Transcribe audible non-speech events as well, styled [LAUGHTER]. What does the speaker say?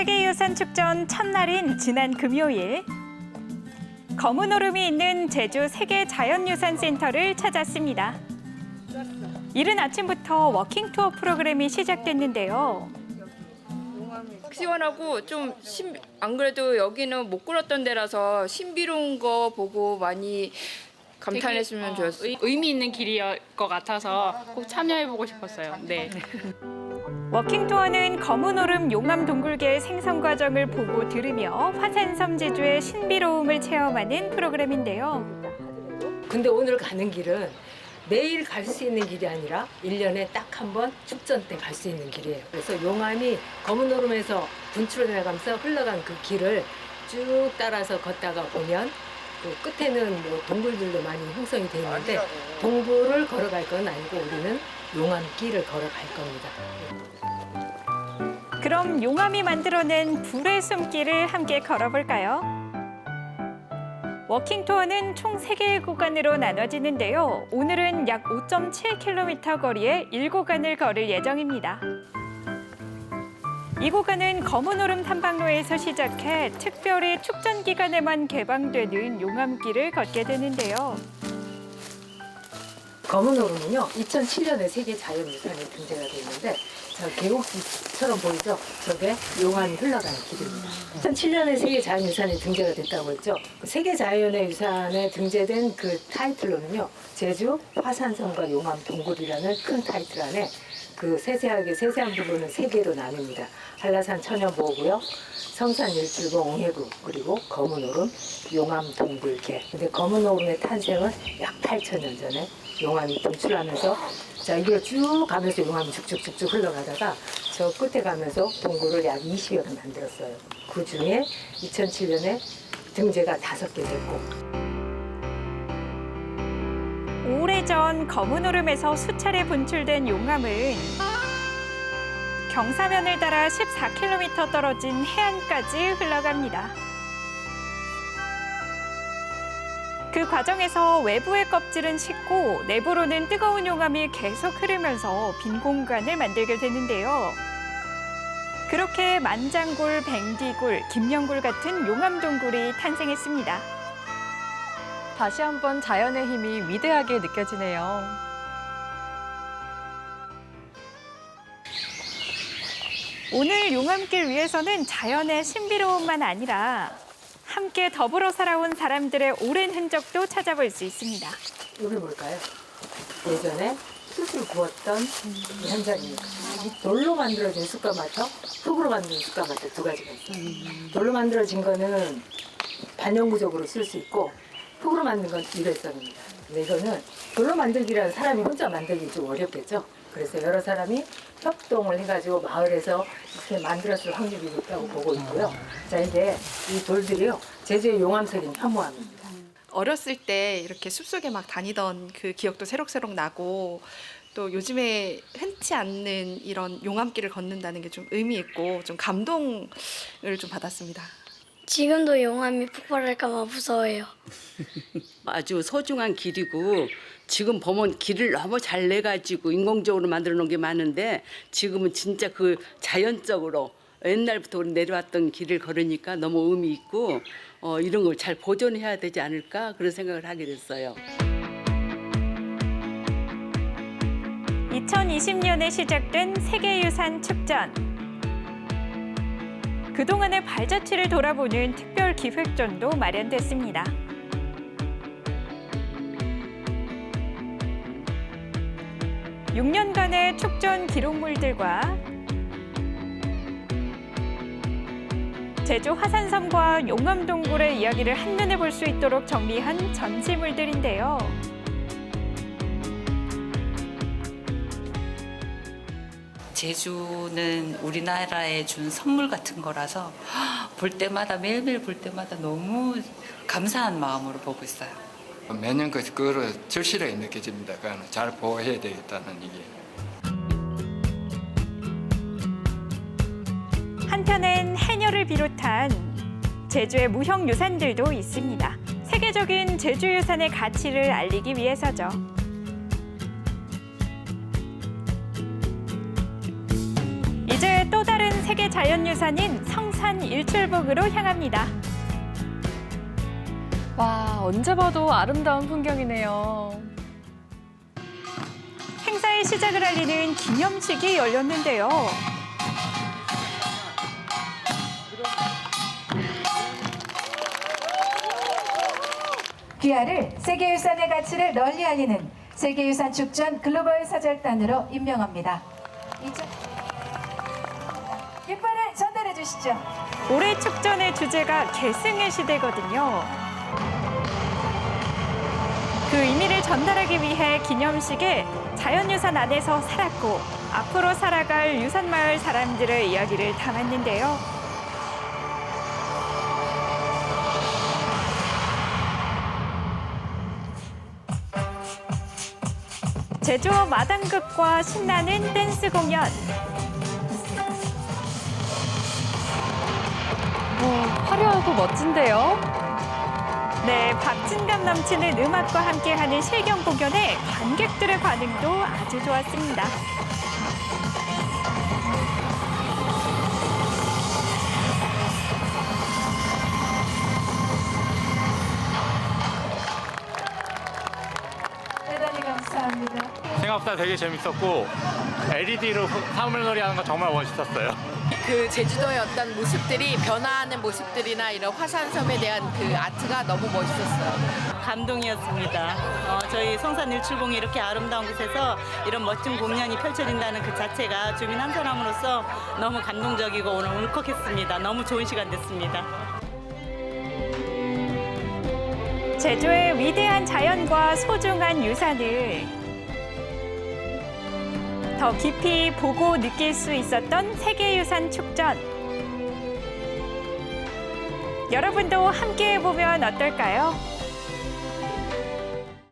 세계유산 축전 첫날인 지난 금요일 검은 오름이 있는 제주 세계자연유산센터를 찾았습니다. 이른 아침부터 워킹 투어 프로그램이 시작됐는데요. 시원하고 좀 신, 안 그래도 여기는 못 걸었던 데라서 신비로운 거 보고 많이 감탄했으면 어, 좋겠어요. 의- 의미 있는 길이었 것 같아서 꼭 참여해보고 싶었어요. 네. [LAUGHS] 워킹 투어는 검은 오름 용암 동굴계의 생성 과정을 보고 들으며 화산섬 제주의 신비로움을 체험하는 프로그램인데요. 근데 오늘 가는 길은 매일 갈 수 있는 길이 아니라 일년에 딱 한 번 축전 때 갈 수 있는 길이에요. 그래서 용암이 검은 오름에서 분출을 내가면서 흘러간 그 길을 쭉 따라서 걷다가 보면 그 끝에는 뭐 동굴들도 많이 형성이 돼 있는데 동굴을 걸어갈 건 아니고 우리는 용암길을 걸어갈 겁니다. 그럼 용암이 만들어낸 불의 숨길을 함께 걸어볼까요? 워킹 투어는 총 세개의 구간으로 나눠지는데요. 오늘은 약 5.7km 거리의 1구간을 걸을 예정입니다. 이 구간은 검은 오름 탐방로에서 시작해 특별히 축전 기간에만 개방되는 용암길을 걷게 되는데요. 검은 오름은요 2007년에 세계 자연유산에 등재가 돼 있는데 저 계곡처럼 보이죠? 저게 용암이 흘러가는 길입니다. 2007년에 세계 자연유산에 등재가 됐다고 했죠. 그 세계 자연유산에 등재된 그 타이틀로는요 제주 화산섬과 용암 동굴이라는 큰 타이틀 안에 그 세세하게 세세한 부분은 세 개로 나뉩니다. 한라산 천연보호구역, 성산 일출봉 옹해구 그리고 검은 오름 용암 동굴계. 근데 검은 오름의 탄생은 약 8천 년 전에 용암이 분출하면서 자 이걸 쭉 가면서 용암이 쭉쭉쭉쭉 흘러가다가 저 끝에 가면서 동굴을 약 20여 개 만들었어요. 그 중에 2007년에 등재가 다섯 개 됐고 오래전 검은 오름에서 수차례 분출된 용암은 경사면을 따라 14km 떨어진 해안까지 흘러갑니다. 그 과정에서 외부의 껍질은 식고 내부로는 뜨거운 용암이 계속 흐르면서 빈 공간을 만들게 되는데요. 그렇게 만장굴, 뱅디굴, 김영굴 같은 용암 동굴이 탄생했습니다. 다시 한번 자연의 힘이 위대하게 느껴지네요. 오늘 용암길 위에서는 자연의 신비로움만 아니라 함께 더불어 살아온 사람들의 오랜 흔적도 찾아볼 수 있습니다. 여기 뭘까요? 예전에 숯을 구웠던 그 현장입니다. 이 돌로 만들어진 숯가마터, 흙으로 만든 숯가마터 두 가지가 있어요. 돌로 만들어진 거는 반영구적으로 쓸 수 있고 흙으로 만든 건 일회성입니다. 근데 이거는 돌로 만들기라는 사람이 혼자 만들기 좀 어렵겠죠. 그래서 여러 사람이 협동을 해가지고 마을에서 이렇게 만들었을 확률이 높다고 보고 있고요. 자 이제 이 돌들이요 제주의 용암석인 현무암입니다. 어렸을 때 이렇게 숲속에 막 다니던 그 기억도 새록새록 나고 또 요즘에 흔치 않는 이런 용암길을 걷는다는 게 좀 의미 있고 좀 감동을 좀 받았습니다. 지금도 용암이 폭발할까봐 무서워요. [LAUGHS] 아주 소중한 길이고 지금 보면 길을 너무 잘 내가지고 인공적으로 만들어 놓은 게 많은데 지금은 진짜 그 자연적으로 옛날부터 우리 내려왔던 길을 걸으니까 너무 의미 있고 어, 이런 걸 잘 보존해야 되지 않을까 그런 생각을 하게 됐어요. 2020년에 시작된 세계유산 축전. 그동안의 발자취를 돌아보는 특별 기획전도 마련됐습니다. 육년간의 축전 기록물들과 제주 화산섬과 용암동굴의 이야기를 한눈에 볼 수 있도록 정리한 전시물들인데요. 제주는 우리나라에 준 선물 같은 거라서 볼 때마다 매일매일 볼 때마다 너무 감사한 마음으로 보고 있어요. 매년 그 그거를 절실하게 느껴집니다. 잘 보호해야 되겠다는 이게. 한편엔 해녀를 비롯한 제주의 무형 유산들도 있습니다. 세계적인 제주 유산의 가치를 알리기 위해서죠. 세계 자연유산인 성산 일출봉으로 향합니다. 와, 언제 봐도 아름다운 풍경이네요. 행사의 시작을 알리는 기념식이 열렸는데요. 귀하를 세계유산의 가치를 널리 알리는 세계유산 축전 글로벌 사절단으로 임명합니다. 이천- 깃발을 전달해 주시죠. 올해 축전의 주제가 계승의 시대거든요. 그 의미를 전달하기 위해 기념식에 자연유산 안에서 살았고 앞으로 살아갈 유산마을 사람들의 이야기를 담았는데요. 제주어 마당극과 신나는 댄스 공연. 화려하고 멋진데요. 네, 박진감 넘치는 음악과 함께하는 실경 공연에 관객들의 반응도 아주 좋았습니다. 대단히 감사합니다. 생각보다 되게 재밌었고 LED로 사물놀이 하는 거 정말 멋있었어요. 그 제주도의 어떤 모습들이 변화하는 모습들이나 이런 화산섬에 대한 그 아트가 너무 멋있었어요. 감동이었습니다. 어, 저희 성산 일출봉이 이렇게 아름다운 곳에서 이런 멋진 공연이 펼쳐진다는 그 자체가 주민 한 사람으로서 너무 감동적이고 오늘 울컥했습니다. 너무 좋은 시간 됐습니다. 제주의 위대한 자연과 소중한 유산을 더 깊이 보고 느낄 수 있었던 세계유산 축전. 여러분도 함께 해보면 어떨까요?